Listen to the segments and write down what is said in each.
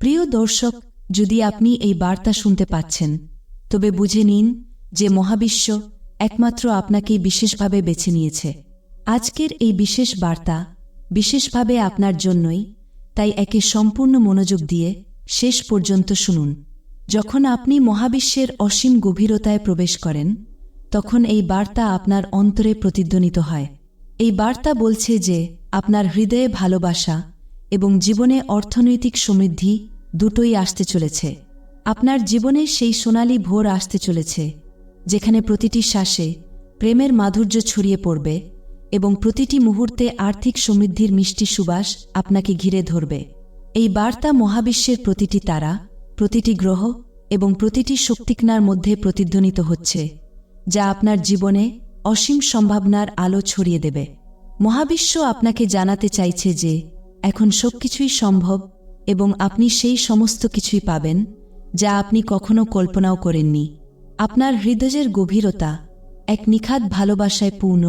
প্রিয় দর্শক, যদি আপনি এই বার্তা শুনতে পাচ্ছেন, তবে বুঝে নিন যে মহাবিশ্ব একমাত্র আপনাকেই বিশেষভাবে বেছে নিয়েছে। আজকের এই বিশেষ বার্তা বিশেষভাবে আপনার জন্যই, তাই একে সম্পূর্ণ মনোযোগ দিয়ে শেষ পর্যন্ত শুনুন। যখন আপনি মহাবিশ্বের অসীম গভীরতায় প্রবেশ করেন, তখন এই বার্তা আপনার অন্তরে প্রতিধ্বনিত হয়। এই বার্তা বলছে যে আপনার হৃদয়ে ভালোবাসা এবং জীবনে অর্থনৈতিক সমৃদ্ধি দুটোই আসতে চলেছে। আপনার জীবনে সেই সোনালি ভোর আসতে চলেছে, যেখানে প্রতিটি শ্বাসে প্রেমের মাধুর্য ছড়িয়ে পড়বে এবং প্রতিটি মুহূর্তে আর্থিক সমৃদ্ধির মিষ্টি সুবাস আপনাকে ঘিরে ধরবে। এই বার্তা মহাবিশ্বের প্রতিটি তারা, প্রতিটি গ্রহ এবং প্রতিটি শক্তিকনার মধ্যে প্রতিধ্বনিত হচ্ছে, যা আপনার জীবনে অসীম সম্ভাবনার আলো ছড়িয়ে দেবে। মহাবিশ্ব আপনাকে জানাতে চাইছে যে এখন সবকিছুই সম্ভব এবং আপনি সেই সমস্ত কিছুই পাবেন যা আপনি কখনো কল্পনাও করেননি। আপনার হৃদয়ের গভীরতা এক নিখাত ভালোবাসায় পূর্ণ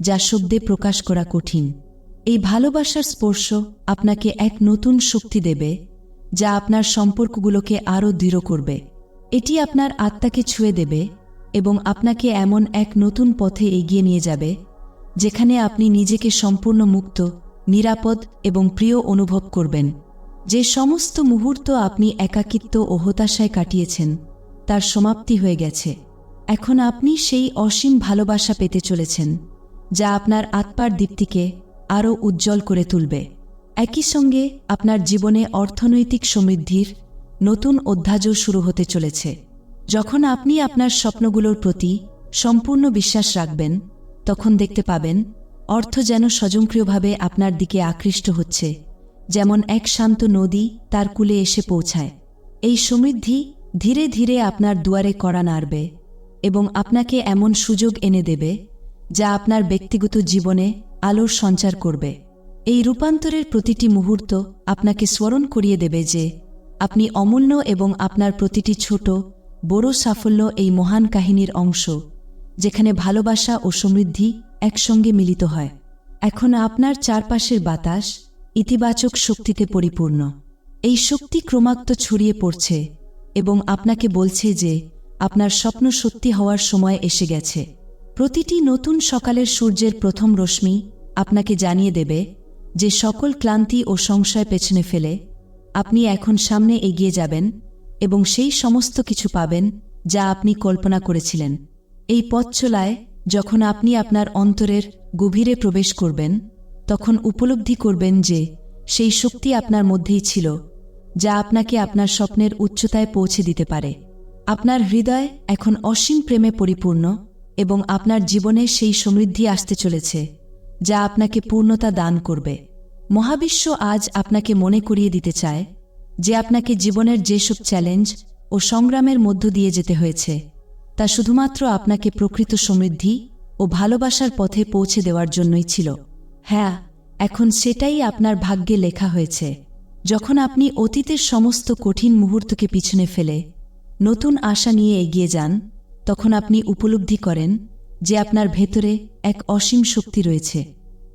যা শব্দে প্রকাশ করা কঠিন। এই ভালোবাসার স্পর্শ আপনাকে এক নতুন শক্তি দেবে যা আপনার সম্পর্কগুলোকে আরও দৃঢ় করবে। এটি আপনার আত্মাকে ছুঁয়ে দেবে এবং আপনাকে এমন এক নতুন পথে এগিয়ে নিয়ে যাবে যেখানে আপনি নিজেকে সম্পূর্ণ মুক্ত নিরাপদ এবং প্রিয় অনুভব করবেন। যে সমস্ত মুহূর্ত আপনি একাকিত্ব ও হতাশায় কাটিয়েছেন, তার সমাপ্তি হয়ে গেছে। এখন আপনি সেই অসীম ভালোবাসা পেতে চলেছেন, যা আপনার আত্মার দীপ্তিকে আরও উজ্জ্বল করে তুলবে। একই সঙ্গে আপনার জীবনে অর্থনৈতিক সমৃদ্ধির নতুন অধ্যায়ও শুরু হতে চলেছে। যখন আপনি আপনার স্বপ্নগুলোর প্রতি সম্পূর্ণ বিশ্বাস রাখবেন, তখন দেখতে পাবেন অর্থ যেন স্বজনক্রিয়ভাবে আপনার দিকে আকৃষ্ট হচ্ছে, যেমন এক শান্ত নদী তার কূলে এসে পৌঁছায়। এই সমৃদ্ধি ধীরে ধীরে আপনার দুয়ারে করা নাড়বে এবং আপনাকে এমন সুযোগ এনে দেবে, যা আপনার ব্যক্তিগত জীবনে আলোর সঞ্চার করবে। এই রূপান্তরের প্রতিটি মুহূর্ত আপনাকে স্মরণ করিয়ে দেবে যে আপনি অমূল্য এবং আপনার প্রতিটি ছোট, বড় সাফল্য এই মহান কাহিনীর অংশ, যেখানে ভালোবাসা ও সমৃদ্ধি একসঙ্গে মিলিত হয়। এখন আপনার চারপাশের বাতাস ইতিবাচক শক্তিতে পরিপূর্ণ। এই শক্তি ক্রমাক্ত ছড়িয়ে পড়ছে এবং আপনাকে বলছে যে আপনার স্বপ্ন সত্যি হওয়ার সময় এসে গেছে। প্রতিটি নতুন সকালের সূর্যের প্রথম রশ্মি আপনাকে জানিয়ে দেবে যে সকল ক্লান্তি ও সংশয় পেছনে ফেলে, আপনি এখন সামনে এগিয়ে যাবেন এবং সেই সমস্ত কিছু পাবেন যা আপনি কল্পনা করেছিলেন। এই পথ চলায় যখন আপনি আপনার অন্তরের গভীরে প্রবেশ করবেন, তখন উপলব্ধি করবেন যে সেই শক্তি আপনার মধ্যেই ছিল, যা আপনাকে আপনার স্বপ্নের উচ্চতায় পৌঁছে দিতে পারে। আপনার হৃদয় এখন অসীম প্রেমে পরিপূর্ণ এবং আপনার জীবনে সেই সমৃদ্ধি আসতে চলেছে, যা আপনাকে পূর্ণতা দান করবে। মহাবিশ্ব আজ আপনাকে মনে করিয়ে দিতে চায় যে আপনাকে জীবনের যেসব চ্যালেঞ্জ ও সংগ্রামের মধ্য দিয়ে যেতে হয়েছে তা শুধুমাত্র আপনাকে প্রকৃত সমৃদ্ধি ও ভালোবাসার পথে পৌঁছে দেওয়ার জন্যই ছিল। হ্যাঁ এখন সেটাই আপনার ভাগ্যে লেখা হয়েছে। যখন আপনি অতীতের সমস্ত কঠিন মুহূর্তকে পিছনে ফেলে নতুন আশা নিয়ে এগিয়ে যান, তখন আপনি উপলব্ধি করেন যে আপনার ভেতরে এক অসীম শক্তি রয়েছে।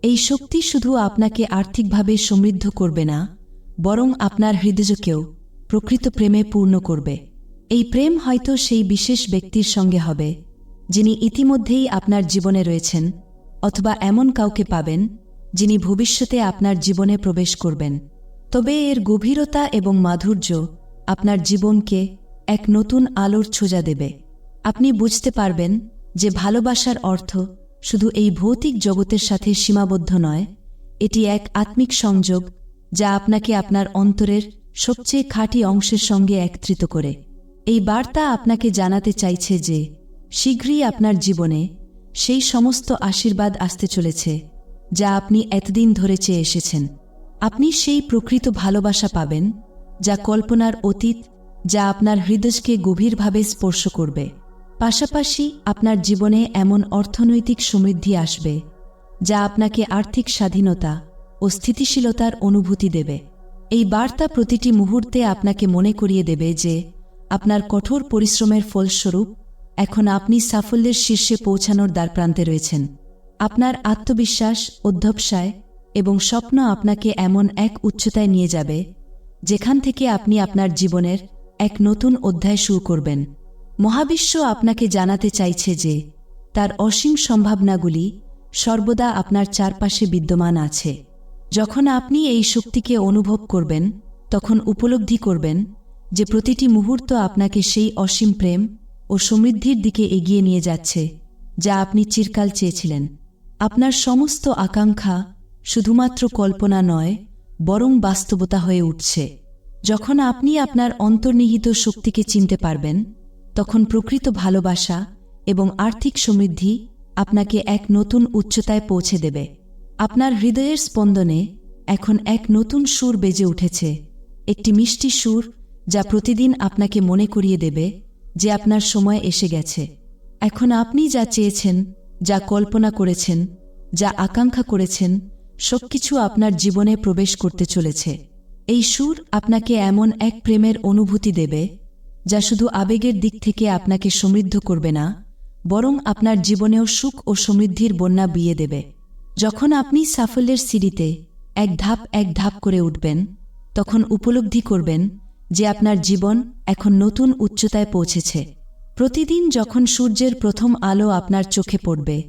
এই শক্তি শুধু আপনাকে আর্থিকভাবে সমৃদ্ধ করবে না, বরং আপনার হৃদয়কেও প্রকৃত প্রেমে পূর্ণ করবে। এই প্রেম হয়তো সেই বিশেষ ব্যক্তির সঙ্গে হবে, যিনি ইতিমধ্যেই আপনার জীবনে রয়েছেন, অথবা এমন কাউকে পাবেন, যিনি ভবিষ্যতে আপনার জীবনে প্রবেশ করবেন। তবে এর গভীরতা এবং মাধুর্য আপনার জীবনকে এক নতুন আলোর ছোজা দেবে। আপনি বুঝতে পারবেন যে ভালোবাসার অর্থ শুধু এই ভৌতিক জগতের সাথে সীমাবদ্ধ নয়, এটি এক আত্মিক সংযোগ যা আপনাকে আপনার অন্তরের সবচেয়ে খাঁটি অংশের সঙ্গে একত্রিত করে। এই বার্তা আপনাকে জানাতে চাইছে যে, শীঘ্রই আপনার জীবনে সেই সমস্ত আশীর্বাদ আসতে চলেছে, যা আপনি এতদিন ধরে চেয়ে এসেছেন। আপনি সেই প্রকৃত ভালোবাসা পাবেন, যা কল্পনার অতীত, যা আপনার হৃদয়কে গভীরভাবে স্পর্শ করবে। পাশাপাশি আপনার জীবনে এমন অর্থনৈতিক সমৃদ্ধি আসবে, যা আপনাকে আর্থিক স্বাধীনতা ও স্থিতিশীলতার অনুভূতি দেবে। এই বার্তা প্রতিটি মুহূর্তে আপনাকে মনে করিয়ে দেবে যে আপনার কঠোর পরিশ্রমের ফলস্বরূপ, এখন আপনি সাফল্যের শীর্ষে পৌঁছানোর দ্বারপ্রান্তে রয়েছেন। আপনার আত্মবিশ্বাস, অধ্যবসায় এবং স্বপ্ন আপনাকে এমন এক উচ্চতায় নিয়ে যাবে, যেখান থেকে আপনি আপনার জীবনের এক নতুন অধ্যায় শুরু করবেন। মহাবিশ্ব আপনাকে জানাতে চাইছে যে, তার অসীম সম্ভাবনাগুলি সর্বদা আপনার চারপাশে বিদ্যমান আছে। যখন আপনি এই শক্তিকে অনুভব করবেন, তখন উপলব্ধি করবেন যে প্রতিটি মুহূর্ত আপনাকে সেই অসীম প্রেম ও সমৃদ্ধির দিকে এগিয়ে নিয়ে যাচ্ছে, যা আপনি চিরকাল চেয়েছিলেন। আপনার সমস্ত আকাঙ্ক্ষা শুধুমাত্র কল্পনা নয়, বরং বাস্তবতা হয়ে উঠছে। যখন আপনি আপনার অন্তর্নিহিত শক্তিকে চিনতে পারবেন, তখন প্রকৃত ভালোবাসা এবং আর্থিক সমৃদ্ধি আপনাকে এক নতুন উচ্চতায় পৌঁছে দেবে। আপনার হৃদয়ের স্পন্দনে এখন এক নতুন সুর বেজে উঠেছে, একটি মিষ্টি সুর যা প্রতিদিন আপনাকে মনে করিয়ে দেবে যে আপনার সময় এসে গেছে। এখন আপনি যা চেয়েছেন, যা কল্পনা করেছেন, যা আকাঙ্ক্ষা করেছেন, সবকিছু আপনার জীবনে প্রবেশ করতে চলেছে। এই সুর আপনাকে এমন এক প্রেমের অনুভূতি দেবে, যা শুধু আবেগের দিক থেকে আপনাকে সমৃদ্ধ করবে না, বরং আপনার জীবনেও সুখ ও সমৃদ্ধির বন্যা বিয়ে দেবে। যখন আপনি সাফল্যের সিঁড়িতে এক ধাপ এক ধাপ করে উঠবেন, তখন উপলব্ধি করবেন যে আপনার জীবন এখন নতুন উচ্চতায় পৌঁছেছে। প্রতিদিন যখন সূর্যের প্রথম আলো আপনার চোখে পড়বে,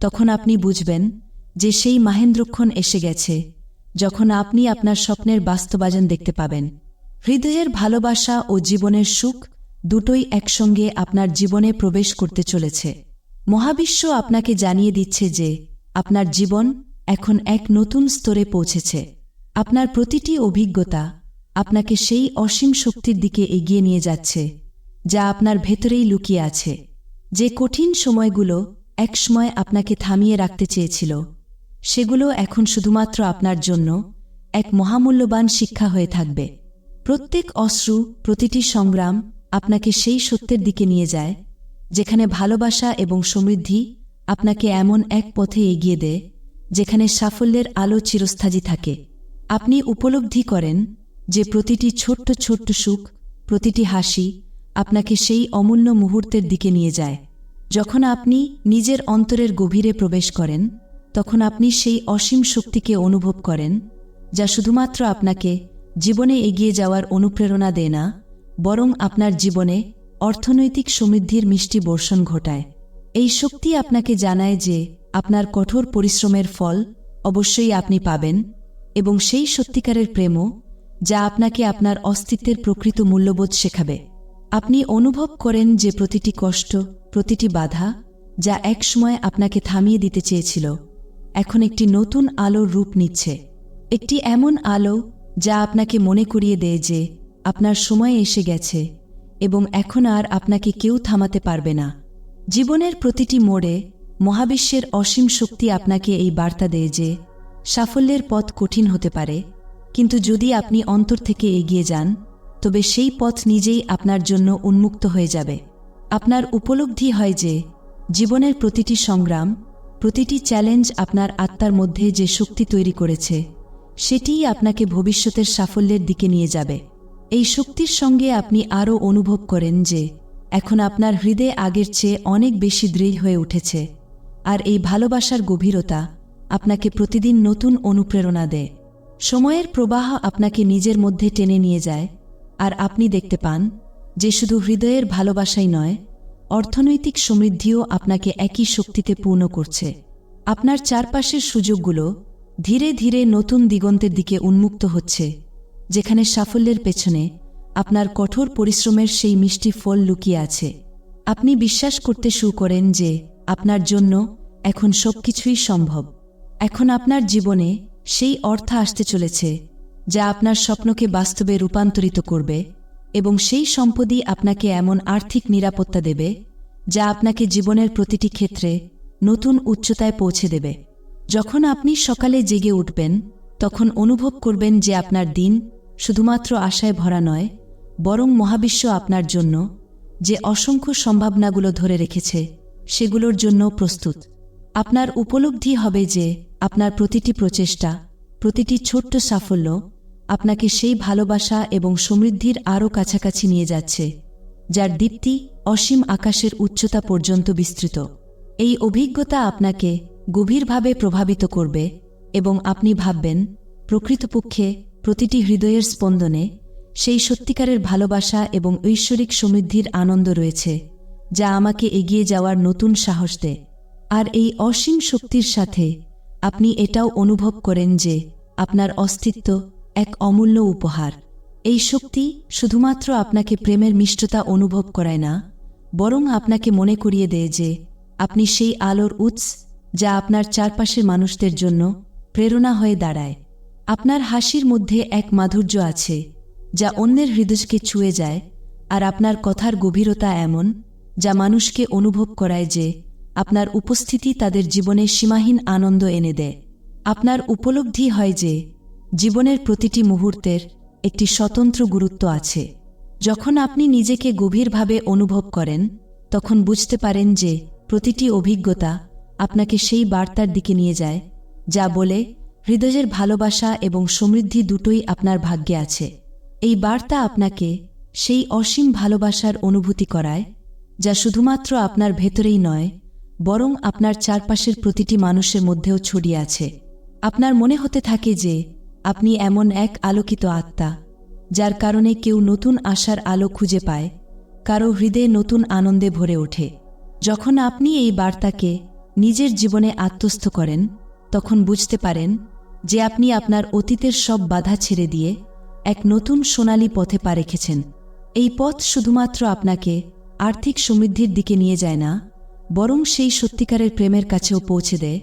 তখন আপনি বুঝবেন যে সেই মাহেন্দ্রক্ষণ এসে গেছে, যখন আপনি আপনার স্বপ্নের বাস্তবায়ন দেখতে পাবেন। হৃদয়ের ভালোবাসা ও জীবনের সুখ দুটোই একসঙ্গে আপনার জীবনে প্রবেশ করতে চলেছে। মহাবিশ্ব আপনাকে জানিয়ে দিচ্ছে যে আপনার জীবন এখন এক নতুন স্তরে পৌঁছেছে। আপনার প্রতিটি অভিজ্ঞতা আপনাকে সেই অসীম শক্তির দিকে এগিয়ে নিয়ে যাচ্ছে, যা আপনার ভেতরেই লুকিয়ে আছে। যে কঠিন সময়গুলো একসময় আপনাকে থামিয়ে রাখতে চেয়েছিল, সেগুলো এখন শুধুমাত্র আপনার জন্য এক মহামূল্যবান শিক্ষা হয়ে থাকবে। প্রত্যেক অশ্রু, প্রতিটি সংগ্রাম আপনাকে সেই সত্যের দিকে নিয়ে যায়, যেখানে ভালোবাসা এবং সমৃদ্ধি আপনাকে এমন এক পথে এগিয়ে দেয়, যেখানে সাফল্যের আলো চিরস্থাজি থাকে। আপনি উপলব্ধি করেন যে প্রতিটি ছোট্ট ছোট্ট সুখ, প্রতিটি হাসি আপনাকে সেই অমূল্য মুহূর্তের দিকে নিয়ে যায়। যখন আপনি নিজের অন্তরের গভীরে প্রবেশ করেন, তখন আপনি সেই অসীম শক্তিকে অনুভব করেন, যা শুধুমাত্র আপনাকে জীবনে এগিয়ে যাওয়ার অনুপ্রেরণা দেয় না, বরং আপনার জীবনে অর্থনৈতিক সমৃদ্ধির মিষ্টি বর্ষণ ঘটায়। এই শক্তি আপনাকে জানায় যে আপনার কঠোর পরিশ্রমের ফল অবশ্যই আপনি পাবেন এবং সেই সত্যিকারের প্রেমও যা আপনাকে আপনার অস্তিত্বের প্রকৃত মূল্যবোধ শেখাবে। আপনি অনুভব করেন যে প্রতিটি কষ্ট, প্রতিটি বাধা, যা একসময় আপনাকে থামিয়ে দিতে চেয়েছিল, এখন একটি নতুন আলোর রূপ নিচ্ছে। একটি এমন আলো যা আপনাকে মনে করিয়ে দেয় যে আপনার সময় এসে গেছে এবং এখন আর আপনাকে কেউ থামাতে পারবে না। জীবনের প্রতিটি মোড়ে মহাবিশ্বের অসীম শক্তি আপনাকে এই বার্তা দেয় যে সাফল্যের পথ কঠিন হতে পারে কিন্তু যদি আপনি অন্তর থেকে এগিয়ে যান, তবে সেই পথ নিজেই আপনার জন্য উন্মুক্ত হয়ে যাবে। আপনার উপলব্ধি হয় যে, জীবনের প্রতিটি সংগ্রাম, প্রতিটি চ্যালেঞ্জ আপনার আত্মার মধ্যে যে শক্তি তৈরি করেছে, সেটিই আপনাকে ভবিষ্যতের সাফল্যের দিকে নিয়ে যাবে। এই শক্তির সঙ্গে আপনি আরও অনুভব করেন যে, এখন আপনার হৃদয় আগের চেয়ে অনেক বেশি দৃঢ় হয়ে উঠেছে। আর এই ভালোবাসার গভীরতা আপনাকে প্রতিদিন নতুন অনুপ্রেরণা দেয়। সময়ের প্রবাহ আপনাকে নিজের মধ্যে টেনে নিয়ে যায়, আর আপনি দেখতে পান যে শুধু হৃদয়ের ভালোবাসাই নয়, অর্থনৈতিক সমৃদ্ধিও আপনাকে একই শক্তিতে পূর্ণ করছে। আপনার চারপাশের সুযোগগুলো ধীরে ধীরে নতুন দিগন্তের দিকে উন্মুক্ত হচ্ছে, যেখানে সাফল্যের পেছনে আপনার কঠোর পরিশ্রমের সেই মিষ্টি ফল লুকিয়ে আছে। আপনি বিশ্বাস করতে শুরু করেন যে আপনার জন্য এখন সবকিছুই সম্ভব। এখন আপনার জীবনে সেই অর্থ আসতে চলেছে, যা আপনার স্বপ্নকে বাস্তবে রূপান্তরিত করবে এবং সেই সম্পদই আপনাকে এমন আর্থিক নিরাপত্তা দেবে, যা আপনাকে জীবনের প্রতিটি ক্ষেত্রে নতুন উচ্চতায় পৌঁছে দেবে। যখন আপনি সকালে জেগে উঠবেন, তখন অনুভব করবেন যে আপনার দিন শুধুমাত্র আশায় ভরা নয়, বরং মহাবিশ্ব আপনার জন্য যে অসংখ্য সম্ভাবনাগুলো ধরে রেখেছে, সেগুলোর জন্য প্রস্তুত। আপনার উপলব্ধি হবে যে আপনার প্রতিটি প্রচেষ্টা, প্রতিটি ছোট্ট সাফল্য আপনাকে সেই ভালোবাসা এবং সমৃদ্ধির আরও কাছাকাছি নিয়ে যাচ্ছে, যার দীপ্তি অসীম আকাশের উচ্চতা পর্যন্ত বিস্তৃত। এই অভিজ্ঞতা আপনাকে গভীরভাবে প্রভাবিত করবে এবং আপনি ভাববেন, প্রকৃতপক্ষে প্রতিটি হৃদয়ের স্পন্দনে সেই সত্যিকারের ভালোবাসা এবং ঐশ্বরিক সমৃদ্ধির আনন্দ রয়েছে, যা আমাকে এগিয়ে যাওয়ার নতুন সাহস দেয়। আর এই অসীম শক্তির সাথে আপনি এটাও অনুভব করেন যে আপনার অস্তিত্ব এক অমূল্য উপহার। এই শক্তি শুধুমাত্র আপনাকে প্রেমের মিষ্টতা অনুভব করায় না, বরং আপনাকে মনে করিয়ে দেয় যে আপনি সেই আলোর উৎস যা আপনার চারপাশের মানুষদের জন্য প্রেরণা হয়ে দাঁড়ায়। আপনার হাসির মধ্যে এক মাধুর্য আছে যা অন্যের হৃদয়কে ছুঁয়ে যায়, আর আপনার কথার গভীরতা এমন যা মানুষকে অনুভব করায় যে আপনার উপস্থিতি তাদের জীবনে সীমাহীন আনন্দ এনে দেয়। আপনার উপলব্ধি হয় যে, জীবনের প্রতিটি মুহূর্তের একটি স্বতন্ত্র গুরুত্ব আছে। যখন আপনি নিজেকে গভীরভাবে অনুভব করেন, তখন বুঝতে পারেন যে, প্রতিটি অভিজ্ঞতা আপনাকে সেই বার্তার দিকে নিয়ে যায়, যা বলে, হৃদয়ের ভালোবাসা এবং সমৃদ্ধি দুটোই আপনার ভাগ্যে আছে। এই বার্তা আপনাকে সেই অসীম ভালোবাসার অনুভূতি করায়, যা শুধুমাত্র আপনার ভেতরেই নয় বরং আপনার চারপাশের প্রতিটি মানুষের মধ্যেও ছড়িয়ে আছে। আপনার মনে হতে থাকে যে, আপনি এমন এক আলোকিত আত্মা, যার কারণে কেউ নতুন আশার আলো খুঁজে পায়, কারও হৃদয়ে নতুন আনন্দে ভরে ওঠে। যখন আপনি এই বার্তাকে নিজের জীবনে আত্মস্থ করেন, তখন বুঝতে পারেন যে আপনি আপনার অতীতের সব বাধা ছেড়ে দিয়ে এক নতুন সোনালি পথে পা রেখেছেন। এই পথ শুধুমাত্র আপনাকে আর্থিক সমৃদ্ধির দিকে নিয়ে যায় না বরং সেই সত্যিকারের প্রেমের কাছেও পৌঁছে দেয়,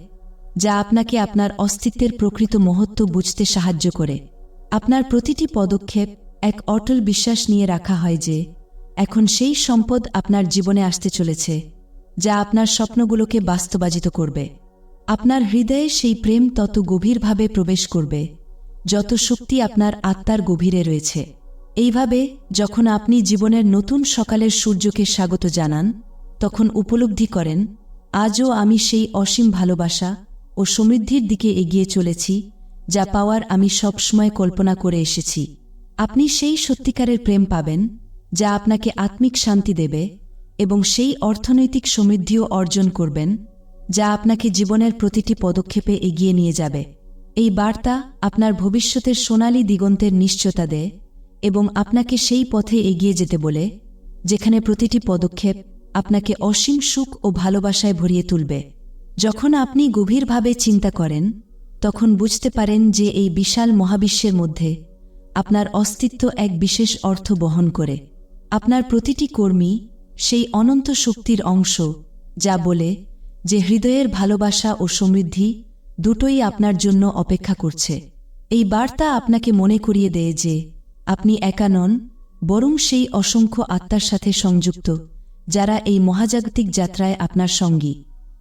যা আপনাকে আপনার অস্তিত্বের প্রকৃত মহত্ব বুঝতে সাহায্য করে। আপনার প্রতিটি পদক্ষেপ এক অটল বিশ্বাস নিয়ে রাখা হয় যে, এখন সেই সম্পদ আপনার জীবনে আসতে চলেছে, যা আপনার স্বপ্নগুলোকে বাস্তবায়িত করবে। আপনার হৃদয়ে সেই প্রেম তত গভীরভাবে প্রবেশ করবে, যত শক্তি আপনার আত্মার গভীরে রয়েছে। এইভাবে, যখন আপনি জীবনের নতুন সকালের সূর্যকে স্বাগত জানান তখন উপলব্ধি করেন, আজও আমি সেই অসীম ভালোবাসা ও সমৃদ্ধির দিকে এগিয়ে চলেছি, যা পাওয়ার আমি সবসময় কল্পনা করে এসেছি। আপনি সেই সত্যিকারের প্রেম পাবেন, যা আপনাকে আত্মিক শান্তি দেবে এবং সেই অর্থনৈতিক সমৃদ্ধিও অর্জন করবেন, যা আপনাকে জীবনের প্রতিটি পদক্ষেপে এগিয়ে নিয়ে যাবে। এই বার্তা আপনার ভবিষ্যতের সোনালী দিগন্তের নিশ্চয়তা দেয় এবং আপনাকে সেই পথে এগিয়ে যেতে বলে, যেখানে প্রতিটি পদক্ষেপ আপনাকে অসীম সুখ ও ভালোবাসায় ভরিয়ে তুলবে। যখন আপনি গভীরভাবে চিন্তা করেন, তখন বুঝতে পারেন যে এই বিশাল মহাবিশ্বের মধ্যে আপনার অস্তিত্ব এক বিশেষ অর্থ বহন করে। আপনার প্রতিটি কর্মী সেই অনন্ত শক্তির অংশ, যা বলে যে হৃদয়ের ভালোবাসা ও সমৃদ্ধি দুটোই আপনার জন্য অপেক্ষা করছে। এই বার্তা আপনাকে মনে করিয়ে দেয় যে আপনি একা নন, বরং সেই অসংখ্য আত্মার সাথে সংযুক্ত। যারা এই মহাজাগতিক যাত্রায় আপনার সঙ্গী।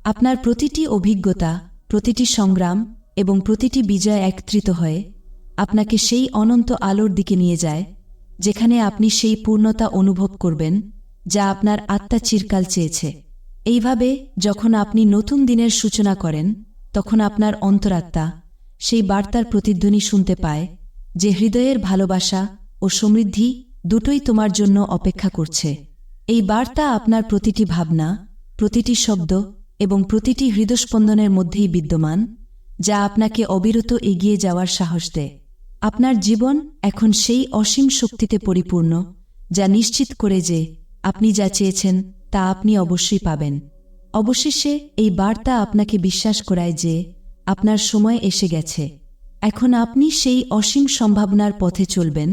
আপনার প্রতিটি অভিজ্ঞতা, প্রতিটি সংগ্রাম এবং প্রতিটি বিজয় একত্রিত হয়ে আপনাকে সেই অনন্ত আলোর দিকে নিয়ে যায়, যেখানে আপনি সেই পূর্ণতা অনুভব করবেন যা আপনার আত্মা চিরকাল চেয়েছে। এইভাবে যখন আপনি নতুন দিনের সূচনা করেন, তখন আপনার অন্তরাত্মা সেই বার্তার প্রতিধ্বনি শুনতে পায় যে হৃদয়ের ভালোবাসা ও সমৃদ্ধি দুটোই তোমার জন্য অপেক্ষা করছে। এই বার্তা আপনার প্রতিটি ভাবনা, প্রতিটি শব্দ এবং প্রতিটি হৃদস্পন্দনের মধ্যেই বিদ্যমান, যা আপনাকে অবিরত এগিয়ে যাওয়ার সাহস দেয়। আপনার জীবন এখন সেই অসীম শক্তিতে পরিপূর্ণ, যা নিশ্চিত করে যে আপনি যা চেয়েছেন তা আপনি অবশ্যই পাবেন। অবশেষে এই বার্তা আপনাকে বিশ্বাস করায় যে আপনার সময় এসে গেছে। এখন আপনি সেই অসীম সম্ভাবনার পথে চলবেন,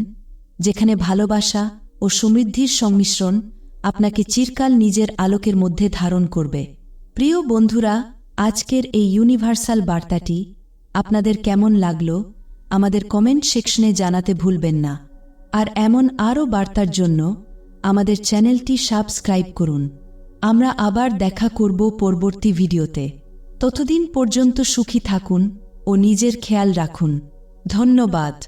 যেখানে ভালোবাসা ও সমৃদ্ধির সংমিশ্রণ আপনাকে চিরকাল নিজের আলোকের মধ্যে ধারণ করবে। প্রিয় বন্ধুরা, আজকের এই ইউনিভার্সাল বার্তাটি আপনাদের কেমন লাগল, আমাদের কমেন্ট সেকশনে জানাতে ভুলবেন না। আর এমন আরও বার্তার জন্য আমাদের চ্যানেলটি সাবস্ক্রাইব করুন। আমরা আবার দেখা করব পরবর্তী ভিডিওতে। ততদিন পর্যন্ত সুখী থাকুন ও নিজের খেয়াল রাখুন। ধন্যবাদ।